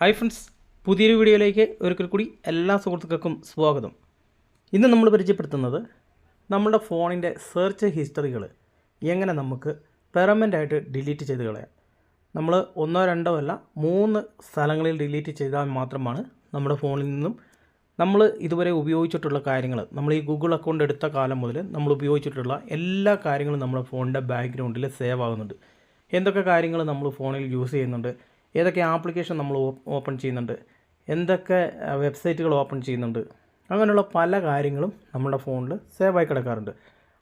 Hi friends പുതിയൊരു വീഡിയോയിലേക്ക് ഒരിക്കൽ കൂടി എല്ലാ സുഹൃത്തുക്കൾക്കും സ്വാഗതം. ഇന്ന് നമ്മൾ പരിചയപ്പെടുത്തുന്നത് നമ്മുടെ ഫോണിന്റെ സെർച്ച് ഹിസ്റ്ററികൾ എങ്ങനെ നമുക്ക് പെർമനന്റ് ആയിട്ട് ഡിലീറ്റ് ചെയ്ത് കളയാം. നമ്മൾ ഒന്നോ രണ്ടോ അല്ല മൂന്ന് സ്ഥലങ്ങളിൽ ഡിലീറ്റ് ചെയ്താൽ മാത്രമാണ് നമ്മുടെ ഫോണിൽ നിന്നും നമ്മൾ ഇതുവരെ ഉപയോഗിച്ചിട്ടുള്ള കാര്യങ്ങൾ നമ്മൾ ഈ ഗൂഗിൾ അക്കൗണ്ട് എടുത്ത കാലം മുതൽ നമ്മൾ ഉപയോഗിച്ചിട്ടുള്ള എല്ലാ കാര്യങ്ങളും നമ്മുടെ ഫോണിന്റെ ബാക്ക്ഗ്രൗണ്ടിൽ സേവ് ആകുന്നുണ്ട്. എന്തൊക്കെ കാര്യങ്ങൾ നമ്മൾ ഫോണിൽ യൂസ് ചെയ്യുന്നുണ്ട് ഏതൊക്കെ ആപ്ലിക്കേഷൻ നമ്മൾ ഓപ്പൺ ചെയ്യുന്നുണ്ട് എന്തൊക്കെ വെബ്സൈറ്റുകൾ ഓപ്പൺ ചെയ്യുന്നുണ്ട് അങ്ങനെയുള്ള പല കാര്യങ്ങളും നമ്മുടെ ഫോണിൽ സേവ് ആയി കിടക്കാറുണ്ട്.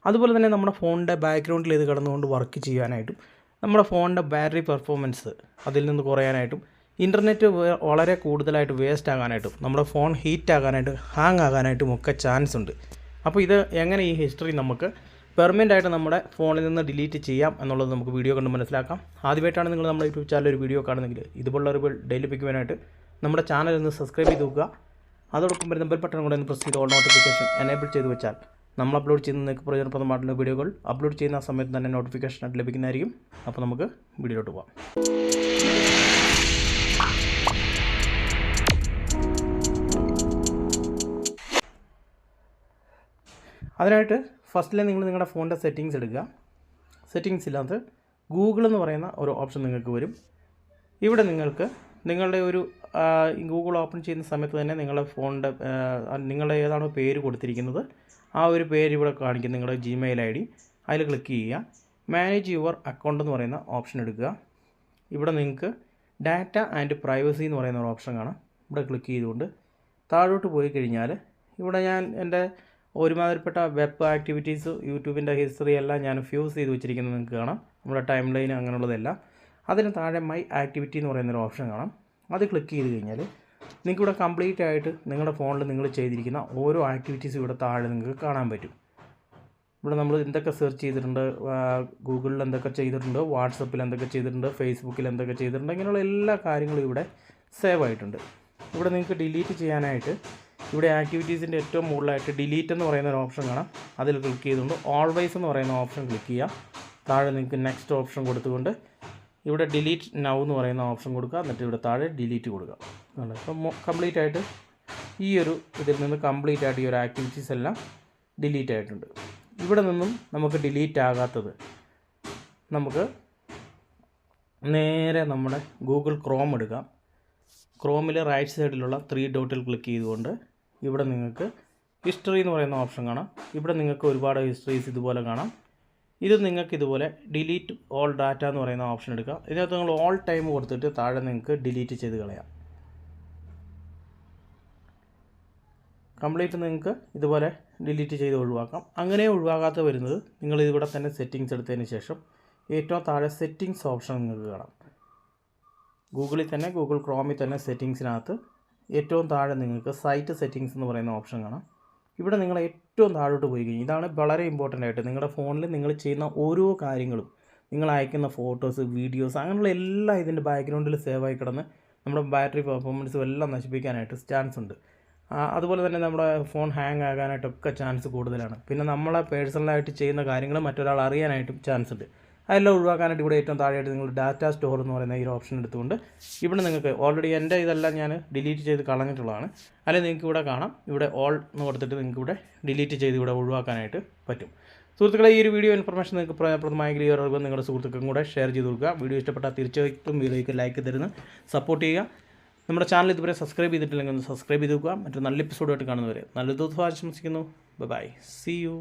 അതുപോലെ തന്നെ നമ്മുടെ ഫോണിന്റെ ബാക്ക്ഗ്രൗണ്ടിൽ ഇത് കിടന്നുകൊണ്ട് വർക്ക് ചെയ്യാനായിട്ടും നമ്മുടെ ഫോണിന്റെ ബാറ്ററി പെർഫോമൻസ് അതിൽ നിന്ന് കുറയാനായിട്ടും ഇന്റർനെറ്റ് വളരെ കൂടുതലായിട്ട് വേസ്റ്റ് ആകാനായിട്ടും നമ്മുടെ ഫോൺ ഹീറ്റ് ആകാനായിട്ട് ഹാങ് ആകാനായിട്ടും ഒക്കെ ചാൻസ് ഉണ്ട്. അപ്പോൾ ഇത് എങ്ങനെ ഈ ഹിസ്റ്ററി നമുക്ക് പെർമനന്റ് ആയിട്ട് നമ്മുടെ ഫോണിൽ നിന്ന് ഡിലീറ്റ് ചെയ്യാം എന്നുള്ളത് നമുക്ക് വീഡിയോ കണ്ട് മനസ്സിലാക്കാം. ആദ്യമായിട്ടാണ് നിങ്ങൾ നമ്മുടെ യൂട്യൂബ് ചാനൽ ഒരു വീഡിയോ കാണുന്നെങ്കിൽ ഇതുപോലുള്ള ഒരു ഡെയിലി പിക്കുവാനായിട്ട് നമ്മുടെ ചാനൽ ഒന്ന് സബ്സ്ക്രൈബ് ചെയ്ത് നോക്കുക. അതോടൊപ്പം വരുന്ന ബെൽ ബട്ടൺ കൂടെ ഒന്ന് പ്രസ് ചെയ്ത് ഓൾ നോട്ടിഫിക്കേഷൻ എനേബിൾ ചെയ്ത് വെച്ചാൽ നമ്മൾ അപ്ലോഡ് ചെയ്യുന്ന നിങ്ങൾക്ക് പ്രയോജനപ്രദമായിട്ടുള്ള വീഡിയോകൾ അപ്ലോഡ് ചെയ്യുന്ന സമയത്ത് തന്നെ നോട്ടിഫിക്കേഷൻ ആയിട്ട് ലഭിക്കുന്നതായിരിക്കും. അപ്പോൾ നമുക്ക് വീഡിയോയിലോട്ട് പോകാം അതിനായിട്ട് ഫസ്റ്റിലെ നിങ്ങൾ നിങ്ങളുടെ ഫോണിന്റെ സെറ്റിങ്സ് എടുക്കുക. സെറ്റിങ്സിനകത്ത് ഗൂഗിൾ എന്ന് പറയുന്ന ഒരു ഓപ്ഷൻ നിങ്ങൾക്ക് വരും. ഇവിടെ നിങ്ങൾക്ക് നിങ്ങളുടെ ഒരു ഗൂഗിൾ ഓപ്പൺ ചെയ്യുന്ന സമയത്ത് തന്നെ നിങ്ങളുടെ ഫോണിന്റെ നിങ്ങളുടെ ഏതാണോ പേര് കൊടുത്തിരിക്കുന്നത് ആ ഒരു പേര് ഇവിടെ കാണിക്കും നിങ്ങളുടെ ജിമെയിൽ ഐ ഡി. അതിൽ ക്ലിക്ക് ചെയ്യുക. മാനേജ് യുവർ അക്കൗണ്ട് എന്ന് പറയുന്ന ഓപ്ഷൻ എടുക്കുക. ഇവിടെ നിങ്ങൾക്ക് ഡാറ്റ ആൻഡ് പ്രൈവസി എന്ന് പറയുന്ന ഒരു ഓപ്ഷൻ കാണാം. ഇവിടെ ക്ലിക്ക് ചെയ്തുകൊണ്ട് താഴോട്ട് പോയി കഴിഞ്ഞാൽ ഇവിടെ ഞാൻ എന്റെ ഒരുമാതിരിപ്പെട്ട വെബ് ആക്ടിവിറ്റീസ് യൂട്യൂബിന്റെ ഹിസ്റ്ററി എല്ലാം ഞാൻ ഫ്യൂസ് ചെയ്ത് വെച്ചിരിക്കുന്നത് നിങ്ങൾക്ക് കാണാം. നമ്മുടെ ടൈം ലൈൻ അങ്ങനെയുള്ളതെല്ലാം. അതിന് താഴെ മൈ ആക്ടിവിറ്റി എന്ന് പറയുന്നൊരു ഓപ്ഷൻ കാണാം. അത് ക്ലിക്ക് ചെയ്ത് കഴിഞ്ഞാൽ നിങ്ങൾക്ക് ഇവിടെ കംപ്ലീറ്റ് ആയിട്ട് നിങ്ങളുടെ ഫോണിൽ നിങ്ങൾ ചെയ്തിരിക്കുന്ന ഓരോ ആക്ടിവിറ്റീസും ഇവിടെ താഴെ നിങ്ങൾക്ക് കാണാൻ പറ്റും. ഇവിടെ നമ്മൾ എന്തൊക്കെ സെർച്ച് ചെയ്തിട്ടുണ്ട് ഗൂഗിളിൽ എന്തൊക്കെ ചെയ്തിട്ടുണ്ട് വാട്സപ്പിൽ എന്തൊക്കെ ചെയ്തിട്ടുണ്ട് ഫേസ്ബുക്കിൽ എന്തൊക്കെ ചെയ്തിട്ടുണ്ട് ഇങ്ങനെയുള്ള എല്ലാ കാര്യങ്ങളും ഇവിടെ സേവ് ആയിട്ടുണ്ട്. ഇവിടെ നിങ്ങൾക്ക് ഡിലീറ്റ് ചെയ്യാനായിട്ട് ഇവിടെ ആക്ടിവിറ്റീസിന്റെ ഏറ്റവും മുകളിലായിട്ട് ഡിലീറ്റ് എന്ന് പറയുന്ന ഒരു ഓപ്ഷൻ കാണാം. അതിൽ ക്ലിക്ക് ചെയ്തുകൊണ്ട് ഓൾവേസ് എന്ന് പറയുന്ന ഓപ്ഷൻ ക്ലിക്ക് ചെയ്യുക. താഴെ നിങ്ങൾക്ക് നെക്സ്റ്റ് ഓപ്ഷൻ കൊടുത്തുകൊണ്ട് ഇവിടെ ഡിലീറ്റ് നൗ എന്ന് പറയുന്ന ഓപ്ഷൻ കൊടുക്കുക. എന്നിട്ട് ഇവിടെ താഴെ ഡിലീറ്റ് കൊടുക്കുക. ഇപ്പം കംപ്ലീറ്റ് ആയിട്ട് ഈ ഒരു ഇതിൽ നിന്ന് കംപ്ലീറ്റ് ആയിട്ട് ഈ ഒരു ആക്ടിവിറ്റീസ് എല്ലാം ഡിലീറ്റ് ആയിട്ടുണ്ട്. ഇവിടെ നിന്നും നമുക്ക് ഡിലീറ്റ് ആകാത്തത് നമുക്ക് നേരെ നമ്മുടെ ഗൂഗിൾ ക്രോം എടുക്കാം. ക്രോമിൽ റൈറ്റ് സൈഡിലുള്ള ത്രീ ഡോട്ടിൽ ക്ലിക്ക് ചെയ്തുകൊണ്ട് ഇവിടെ നിങ്ങൾക്ക് ഹിസ്റ്ററി എന്ന് പറയുന്ന ഓപ്ഷൻ കാണാം. ഇവിടെ നിങ്ങൾക്ക് ഒരുപാട് ഹിസ്റ്ററീസ് ഇതുപോലെ കാണാം. ഇത് നിങ്ങൾക്ക് ഇതുപോലെ ഡിലീറ്റ് ഓൾ ഡാറ്റ എന്ന് പറയുന്ന ഓപ്ഷൻ എടുക്കാം. ഇതിനകത്ത് നിങ്ങൾ ഓൾ ടൈം കൊടുത്തിട്ട് താഴെ നിങ്ങൾക്ക് ഡിലീറ്റ് ചെയ്ത് കളയാം. കംപ്ലീറ്റ് നിങ്ങൾക്ക് ഇതുപോലെ ഡിലീറ്റ് ചെയ്ത് ഒഴിവാക്കാം. അങ്ങനെ ഒഴിവാകാത്ത വരുന്നത് നിങ്ങൾ ഇവിടെ തന്നെ സെറ്റിങ്സ് എടുത്തതിന് ശേഷം ഏറ്റവും താഴെ സെറ്റിങ്സ് ഓപ്ഷൻ നിങ്ങൾക്ക് കാണാം. ഗൂഗിളിൽ തന്നെ ഗൂഗിൾ ക്രോമിൽ തന്നെ സെറ്റിങ്സിനകത്ത് ഏറ്റവും താഴെ നിങ്ങൾക്ക് സൈറ്റ് സെറ്റിങ്സ് എന്ന് പറയുന്ന ഓപ്ഷൻ കാണാം. ഇവിടെ നിങ്ങൾ ഏറ്റവും താഴോട്ട് പോയി കഴിഞ്ഞാൽ ഇതാണ് വളരെ ഇമ്പോർട്ടന്റ് ആയിട്ട് നിങ്ങളുടെ ഫോണിൽ നിങ്ങൾ ചെയ്യുന്ന ഓരോ കാര്യങ്ങളും നിങ്ങൾ അയക്കുന്ന ഫോട്ടോസ് വീഡിയോസ് അങ്ങനെയുള്ള എല്ലാം ഇതിന്റെ ബാക്ക്ഗ്രൗണ്ടിൽ സേവ് ആയി കിടന്ന് നമ്മുടെ ബാറ്ററി പെർഫോമൻസും എല്ലാം നശിപ്പിക്കാനായിട്ട് ചാൻസ് ഉണ്ട്. അതുപോലെ തന്നെ നമ്മുടെ ഫോൺ ഹാങ് ആകാനായിട്ടൊക്കെ ചാൻസ് കൂടുതലാണ്. പിന്നെ നമ്മളെ പേഴ്സണലായിട്ട് ചെയ്യുന്ന കാര്യങ്ങൾ മറ്റൊരാൾ അറിയാനായിട്ടും ചാൻസ് ഉണ്ട്. അതെല്ലാം ഒഴിവാക്കാനായിട്ട് ഇവിടെ ഏറ്റവും താഴെയായിട്ട് നിങ്ങൾ ഡാറ്റാ സ്റ്റോർ എന്ന് പറയുന്ന ഈ ഒരു ഓപ്ഷൻ എടുത്തുകൊണ്ട് ഇവിടെ നിങ്ങൾക്ക് ഓൾറെഡി എന്റെ ഇതെല്ലാം ഞാൻ ഡിലീറ്റ് ചെയ്ത് കളഞ്ഞിട്ടുള്ളതാണ്. അല്ലെങ്കിൽ നിങ്ങൾക്ക് ഇവിടെ കാണാം. ഇവിടെ ഓൾ എന്ന് കൊടുത്തിട്ട് നിങ്ങൾക്ക് ഇവിടെ ഡിലീറ്റ് ചെയ്ത് ഇവിടെ ഒഴിവാക്കാനായിട്ട് പറ്റും. സുഹൃത്തുക്കളെ ഈ ഒരു വീഡിയോ ഇൻഫർമേഷൻ നിങ്ങൾക്ക് പ്രയോജനപ്രദമായെങ്കിൽ ഈ ഒരു നിങ്ങളുടെ സുഹൃത്തുക്കൾ കൂടെ ഷെയർ ചെയ്ത് കൊടുക്കുക. വീഡിയോ ഇഷ്ടപ്പെട്ടാൽ തീർച്ചയായിട്ടും വീഡിയോയ്ക്ക് ലൈക്ക് തരുന്നു. സപ്പോർട്ട് ചെയ്യുക. നമ്മുടെ ചാനൽ ഇതുവരെ സബ്സ്ക്രൈബ് ചെയ്തിട്ടില്ലെങ്കിൽ ഒന്ന് സബ്സ്ക്രൈബ് ചെയ്ത് നോക്കുക മറ്റൊരു നല്ല എപ്പിസോഡായിട്ട് കാണുന്നവരെ നല്ല ദിവസം ആശംസിക്കുന്നു ബൈ സി യു